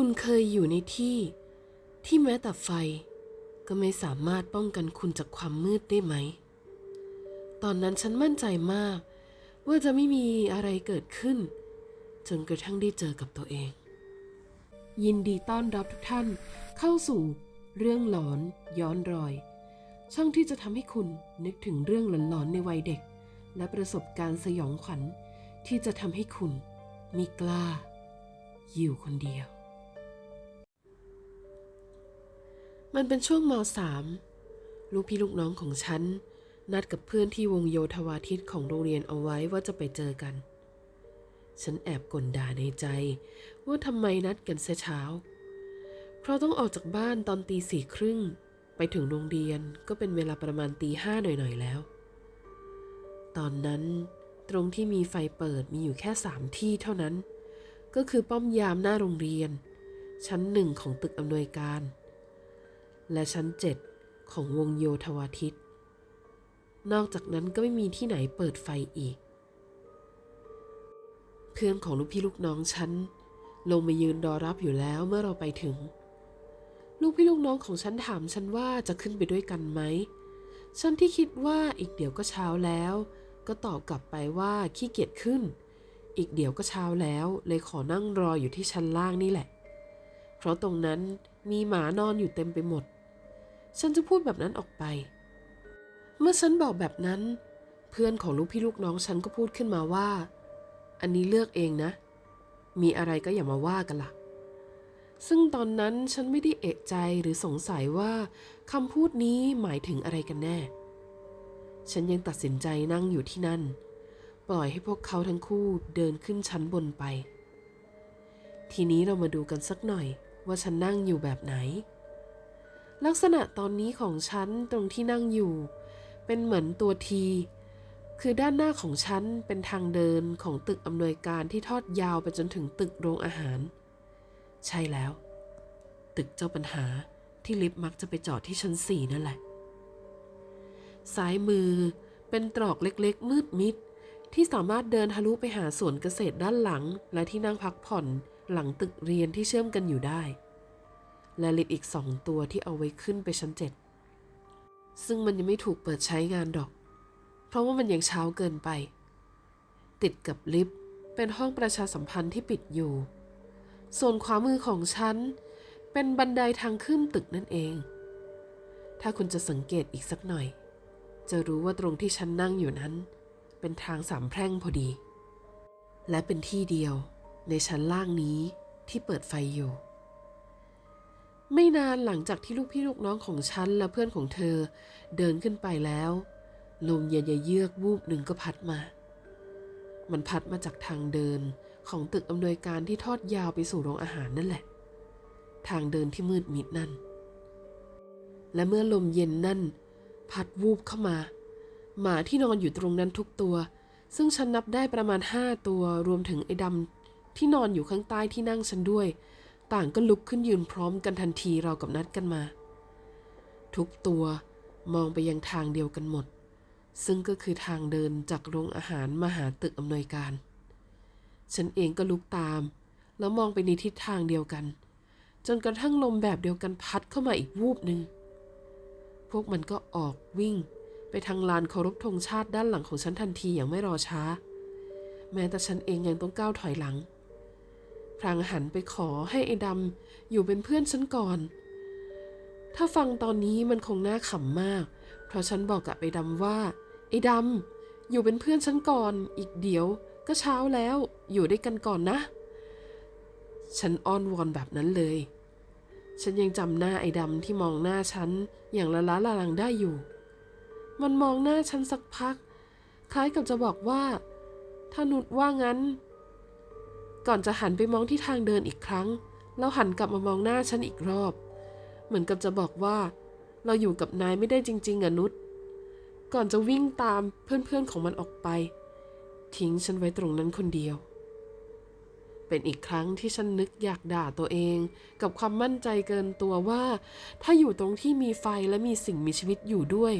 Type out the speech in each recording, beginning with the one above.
คุณเคยอยู่ในที่ที่แม้แต่ไฟก็ไม่สามารถป้องกันคุณจากความมืดได้ไหม ตอนนั้นฉันมั่นใจมาก ว่าจะไม่มีอะไรเกิดขึ้น จนกระทั่งได้เจอกับตัวเอง ยินดีต้อนรับทุกท่านเข้าสู่ เรื่องหลอนย้อนรอย ช่องที่จะทำให้คุณนึกถึงเรื่องหลอนๆในวัยเด็ก และประสบการณ์สยองขวัญที่จะทำให้คุณไมีกล้า อยู่คนเดียว มันเป็นช่วงมสามลูกพี่ลูกน้องของฉัน นัดกับเพื่อนที่วงโยธวาทิตของโรงเรียนเอาไว้ว่าจะไปเจอกัน ฉันแอบกลด่าในใจ ว่าทำไมนัดกันเสียเช้า เพราะต้องออกจากบ้านตอนตีสี่ครึ่ง ไปถึงโรงเรียนก็เป็นเวลาประมาณตีห้าหน่อยๆแล้ว ตอนนั้นตรงที่มีไฟเปิดมีอยู่แค่สามที่เท่านั้น ก็คือป้อมยามหน้าโรงเรียน ชั้นหนึ่งของตึกอำนวยการ และชั้นเจ็ดของวงโยธวาทิต นอกจากนั้นก็ไม่มีที่ไหนเปิดไฟอีก เพื่อนของลูกพี่ลูกน้องฉันลงมายืนรอรับอยู่แล้วเมื่อเราไปถึง ลูกพี่ลูกน้องของฉันถามฉันว่าจะขึ้นไปด้วยกันไหม ฉันที่คิดว่าอีกเดี๋ยวก็เช้าแล้ว ก็ตอบกลับไปว่าขี้เกียจขึ้น อีกเดี๋ยวก็เช้าแล้ว เลยขอนั่งรออยู่ที่ชั้นล่างนี่แหละ เพราะตรงนั้นมีหมานอนอยู่เต็มไปหมด ฉันจะพูดแบบนั้นออกไป เมื่อฉันบอกแบบนั้น เพื่อนของลูกพี่ลูกน้องฉันก็พูดขึ้นมาว่า อันนี้เลือกเองนะ มีอะไรก็อย่ามาว่ากันละ่ะ ซึ่งตอนนั้นฉันไม่ได้เอะใจหรือสงสัยว่าคำพูดนี้หมายถึงอะไรกันแน่ ฉันยังตัดสินใจนั่งอยู่ที่นั่น ปล่อยให้พวกเขาทั้งคู่เดินขึ้นชั้นบนไป ทีนี้เรามาดูกันสักหน่อยว่าฉันนั่งอยู่แบบไหน ลักษณะตอนนี้ของฉันตรงที่นั่งอยู่ เป็นเหมือนตัวที คือด้านหน้าของฉันเป็นทางเดินของตึกอำนวยการที่ทอดยาวไปจนถึงตึกโรงอาหาร ใช่แล้ว ตึกเจ้าปัญหาที่ลิฟต์มักจะไปจอดที่ชั้นสี่นั่นแหละ ซ้ายมือเป็นตรอกเล็กๆ มืดมิด ที่สามารถเดินทะลุไปหาสวนเกษตรด้านหลัง และที่นั่งพักผ่อนหลังตึกเรียนที่เชื่อมกันอยู่ได้ และลิฟต์อีกสองตัวที่เอาไว้ขึ้นไปชั้นเจ็ดซึ่งมันยังไม่ถูกเปิดใช้งานดอก เพราะว่ามันยังเช้าเกินไป ติดกับลิฟต์เป็นห้องประชาสัมพันธ์ที่ปิดอยู่ ส่วนขวามือของฉัน เป็นบันไดทางขึ้นตึกนั่นเอง ถ้าคุณจะสังเกตอีกสักหน่อย จะรู้ว่าตรงที่ฉันนั่งอยู่นั้น เป็นทางสามแพร่งพอดี และเป็นที่เดียวในชั้นล่างนี้ที่เปิดไฟอยู่ ไม่นานหลังจากที่ลูกพี่ลูกน้องของฉันและเพื่อนของเธอ เดินขึ้นไปแล้ว ลมเย็นเยือกวูบหนึ่งก็พัดมา มันพัดมาจากทางเดินของตึกอำนวยการที่ทอดยาวไปสู่โรงอาหารนั่นแหละ ทางเดินที่มืดมิดนั่น และเมื่อลมเย็นนั่น พัดวูบเข้ามา หมาที่นอนอยู่ตรงนั้นทุกตัว ซึ่งฉันนับได้ประมาณห้าตัวรวมถึงไอ้ดำที่นอนอยู่ข้างใต้ที่นั่งฉันด้วย ต่างก็ลุกขึ้นยืนพร้อมกันทันทีเรากับนัดกันมา ทุกตัวมองไปยังทางเดียวกันหมด ซึ่งก็คือทางเดินจากโรงอาหารมาหาตึกอำนวยการ ฉันเองก็ลุกตาม แล้วมองไปในทิศทางเดียวกัน จนกระทั่งลมแบบเดียวกันพัดเข้ามาอีกวูบหนึ่งพวกมันก็ออกวิ่ง ไปทางลานเคารพธงชาติด้านหลังของฉันทันทีอย่างไม่รอช้า แม้แต่ฉันเองยังต้องก้าวถอยหลัง พรางหันไปขอให้ไอ้ดำอยู่เป็นเพื่อนฉันก่อน ถ้าฟังตอนนี้มันคงน่าขำมาก เพราะฉันบอกกับไอ้ดำว่า ไอ้ดำอยู่เป็นเพื่อนฉันก่อน อีกเดี๋ยวก็เช้าแล้วอยู่ด้วยกันก่อนนะ ฉันอ้อนวอนแบบนั้นเลย ฉันยังจำหน้าไอ้ดำที่มองหน้าฉันอย่างละล้าละลังได้อยู่ มันมองหน้าฉันสักพัก คล้ายกับจะบอกว่า ถ้านุชว่างั้น ก่อนจะหันไปมองที่ทางเดินอีกครั้ง แล้วหันกลับมามองหน้าฉันอีกรอบ เหมือนกับจะบอกว่า เราอยู่กับนายไม่ได้จริง ๆอะนุชก่อนจะวิ่งตามเพื่อนๆของมันออกไป ทิ้งฉันไว้ตรงนั้นคนเดียว เป็นอีกครั้งที่ฉันนึกอยากด่าตัวเอง กับความมั่นใจเกินตัวว่า ถ้าอยู่ตรงที่มีไฟและมีสิ่งมีชีวิตอยู่ด้วย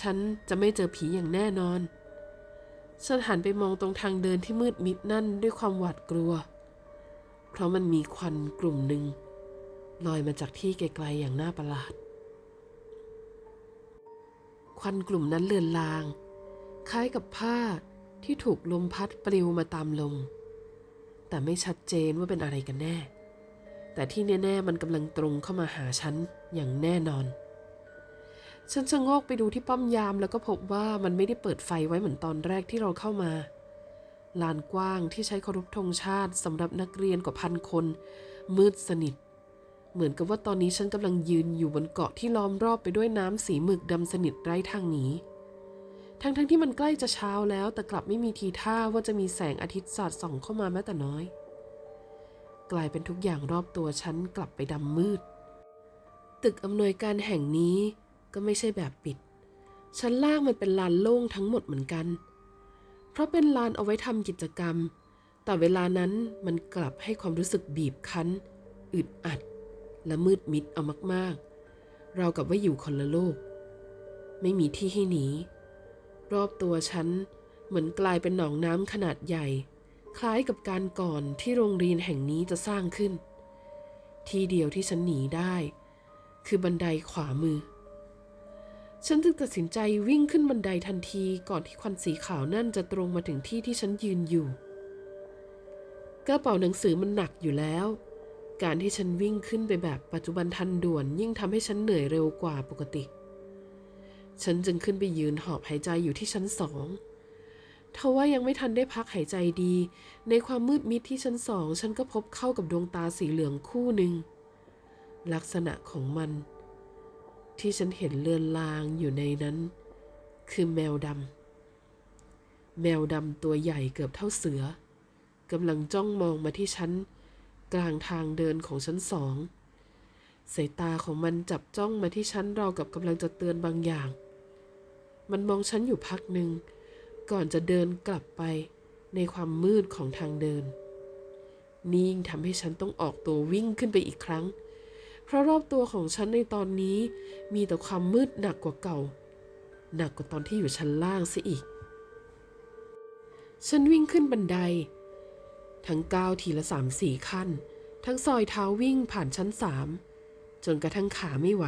ฉันจะไม่เจอผีอย่างแน่นอน ฉันหันไปมองตรงทางเดินที่มืดมิดนั่นด้วยความหวาดกลัว เพราะมันมีควันกลุ่มหนึ่งลอยมาจากที่ไกลๆอย่างน่าประหลาด ควันกลุ่มนั้นเลือนลาง คล้ายกับผ้าที่ถูกลมพัดปลิวมาตามลม แต่ไม่ชัดเจนว่าเป็นอะไรกันแน่ แต่ที่แน่ ๆ มันกำลังตรงเข้ามาหาฉันอย่างแน่นอน ฉันชะโงกไปดูที่ป้อมยามแล้วก็พบว่ามันไม่ได้เปิดไฟไว้เหมือนตอนแรกที่เราเข้ามา ลานกว้างที่ใช้เคารพธงชาติสำหรับนักเรียนกว่าพันคน มืดสนิท เหมือนกับว่าตอนนี้ฉันกำลังยืนอยู่บนเกาะที่ล้อมรอบไปด้วยน้ำสีหมึกดำสนิทไร้ทางหนีทั้งๆทที่มันใกล้จะเช้าแล้วแต่กลับไม่มีทีท่าว่าจะมีแสงอาทิตย์สาดส่องเข้ามาแม้แต่น้อย กลายเป็นทุกอย่างรอบตัวฉันกลับไปดำมืด ตึกอำนวยการแห่งนี้ ก็ไม่ใช่แบบปิด ชั้นล่างมันเป็นลานโล่งทั้งหมดเหมือนกัน เพราะเป็นลานเอาไว้ทำกิจกรรม แต่เวลานั้นมันกลับให้ความรู้สึกบีบคั้น อึดอัด และมืดมิดเอามากๆ เรากับว่าอยู่คนละโลก ไม่มีที่ให้หนี รอบตัวฉันเหมือนกลายเป็นหนองน้ำขนาดใหญ่ คล้ายกับการก่อนที่โรงเรียนแห่งนี้จะสร้างขึ้น ที่เดียวที่ฉันหนีได้ คือบันไดขวามือ ฉันจึงตัดสินใจวิ่งขึ้นบันไดทันทีก่อนที่ควันสีขาวนั่นจะตรงมาถึงที่ที่ฉันยืนอยู่ กระเป๋าหนังสือมันหนักอยู่แล้ว การที่ฉันวิ่งขึ้นไปแบบปัจจุบันทันด่วนยิ่งทำให้ฉันเหนื่อยเร็วกว่าปกติ ฉันจึงขึ้นไปยืนหอบหายใจอยู่ที่ชั้นสองทว่ายังไม่ทันได้พักหายใจดี ในความมืดมิดที่ชั้นสอง ฉันก็พบเข้ากับดวงตาสีเหลืองคู่หนึ่ง ลักษณะของมัน ที่ฉันเห็นเลือนลางอยู่ในนั้น คือแมวดำแมวดำตัวใหญ่เกือบเท่าเสือกำลังจ้องมองมาที่ฉัน กลางทางเดินของชั้นสองสายตาของมันจับจ้องมาที่ฉันเราวกับกำลังจะเตือนบางอย่าง มันมองฉันอยู่พักหนึ่ง ก่อนจะเดินกลับไปในความมืดของทางเดินนี่ยิ่งทำให้ฉันต้องออกตัววิ่งขึ้นไปอีกครั้ง ราะรอบตัวของฉันในตอนนี้มีแต่ความมืดหนักกว่าเก่า หนักกว่าตอนที่อยู่ชั้นล่างซะอีก ฉันวิ่งขึ้นบันได ทั้งก้าวทีละสามสี่ขั้น ทั้งซอยเท้าวิ่งผ่านชั้นสามจนกระทั่งขาไม่ไหว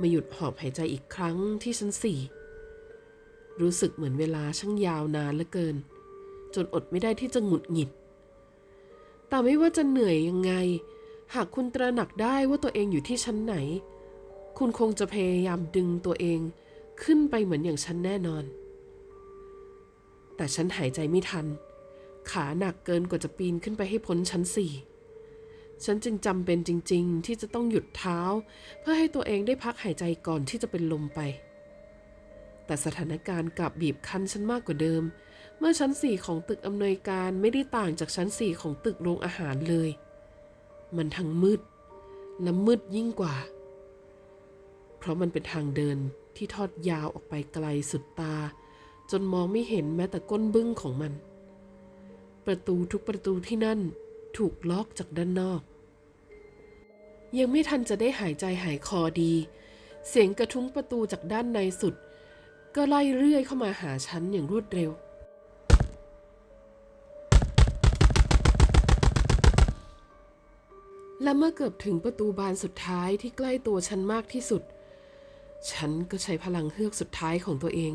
มาหยุดหอบหายใจอีกครั้งที่ชั้นสี่รู้สึกเหมือนเวลาช่างยาวนานเหลือเกิน จนอดไม่ได้ที่จะหงุดหงิด แต่ไม่ว่าจะเหนื่อยยังไง หากคุณตระหนักได้ว่าตัวเองอยู่ที่ชั้นไหน คุณคงจะพยายามดึงตัวเองขึ้นไปเหมือนอย่างฉันแน่นอน แต่ฉันหายใจไม่ทัน ขาหนักเกินกว่าจะปีนขึ้นไปให้พ้นชั้นสี่ฉันจึงจำเป็นจริง ๆ ที่จะต้องหยุดเท้า เพื่อให้ตัวเองได้พักหายใจก่อนที่จะเป็นลมไป แต่สถานการณ์กลับบีบคั้นฉันมากกว่าเดิม เมื่อชั้นสี่ของตึกอำนวยการไม่ได้ต่างจากชั้นสี่ของตึกโรงอาหารเลย มันทั้งมืด และมืดยิ่งกว่า เพราะมันเป็นทางเดินที่ทอดยาวออกไปไกลสุดตา จนมองไม่เห็นแม้แต่ก้นบึ้งของมัน ประตูทุกประตูที่นั่นถูกล็อกจากด้านนอก ยังไม่ทันจะได้หายใจหายคอดี เสียงกระทุ้งประตูจากด้านในสุด ก็ไล่เรื่อยเข้ามาหาฉันอย่างรวดเร็ว และเมื่อเกือบถึงประตูบานสุดท้ายที่ใกล้ตัวฉันมากที่สุด ฉันก็ใช้พลังเฮือกสุดท้ายของตัวเอง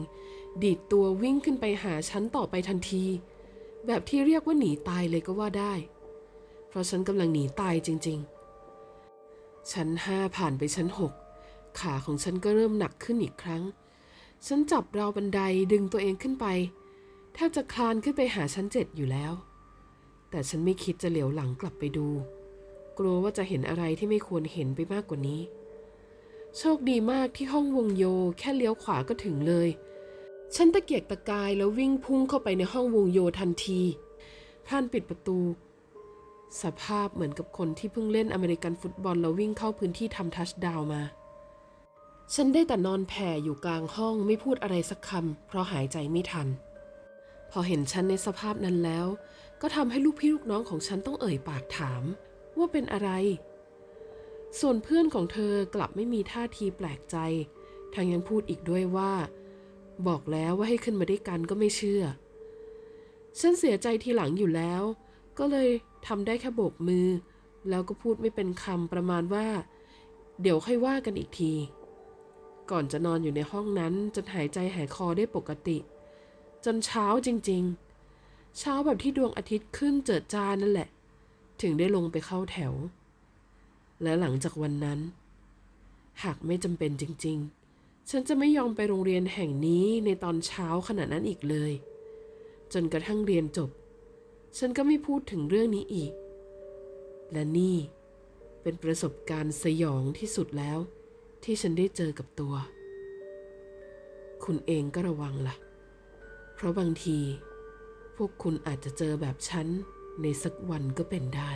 ดีดตัววิ่งขึ้นไปหาฉันต่อไปทันที แบบที่เรียกว่าหนีตายเลยก็ว่าได้ เพราะฉันกำลังหนีตายจริง ๆ ชั้นห้าผ่านไปชั้นหกขาของฉันก็เริ่มหนักขึ้นอีกครั้ง ฉันจับราวบันไดดึงตัวเองขึ้นไปแทบจะคลานขึ้นไปหาชั้นเจ็ดอยู่แล้ว แต่ฉันไม่คิดจะเหลียวหลังกลับไปดู กลัวว่าจะเห็นอะไรที่ไม่ควรเห็นไปมากกว่านี้ โชคดีมากที่ห้องวงโยแค่เลี้ยวขวาก็ถึงเลย ฉันตะเกียกตะกายแล้ววิ่งพุ่งเข้าไปในห้องวงโยทันทีพลันปิดประตู สภาพเหมือนกับคนที่เพิ่งเล่นอเมริกันฟุตบอลแล้ววิ่งเข้าพื้นที่ทำทัชดาวมา ฉันได้แต่นอนแผ่อยู่กลางห้องไม่พูดอะไรสักคำเพราะหายใจไม่ทัน พอเห็นฉันในสภาพนั้นแล้ว ก็ทำให้ลูกพี่ลูกน้องของฉันต้องเอ่ยปากถาม ว่าเป็นอะไร ส่วนเพื่อนของเธอกลับไม่มีท่าทีแปลกใจ ทางยังพูดอีกด้วยว่า บอกแล้วว่าให้ขึ้นมาด้วยกันก็ไม่เชื่อ ฉันเสียใจทีหลังอยู่แล้ว ก็เลยทำได้แค่โบกมือ แล้วก็พูดไม่เป็นคำประมาณว่า เดี๋ยวค่อยว่ากันอีกที ก่อนจะนอนอยู่ในห้องนั้นจนหายใจหายคอได้ปกติ จนเช้าจริง ๆ เช้าแบบที่ดวงอาทิตย์ขึ้นเจิดจ้านั่นแหละ ถึงได้ลงไปเข้าแถว และหลังจากวันนั้น หากไม่จำเป็นจริง ๆ ฉันจะไม่ยอมไปโรงเรียนแห่งนี้ในตอนเช้าขนาดนั้นอีกเลย จนกระทั่งเรียนจบ ฉันก็ไม่พูดถึงเรื่องนี้อีก และนี่เป็นประสบการณ์สยองที่สุดแล้ว ที่ฉันได้เจอกับตัว คุณเองก็ระวังล่ะ เพราะบางที พวกคุณอาจจะเจอแบบฉัน ในสักวันก็เป็นได้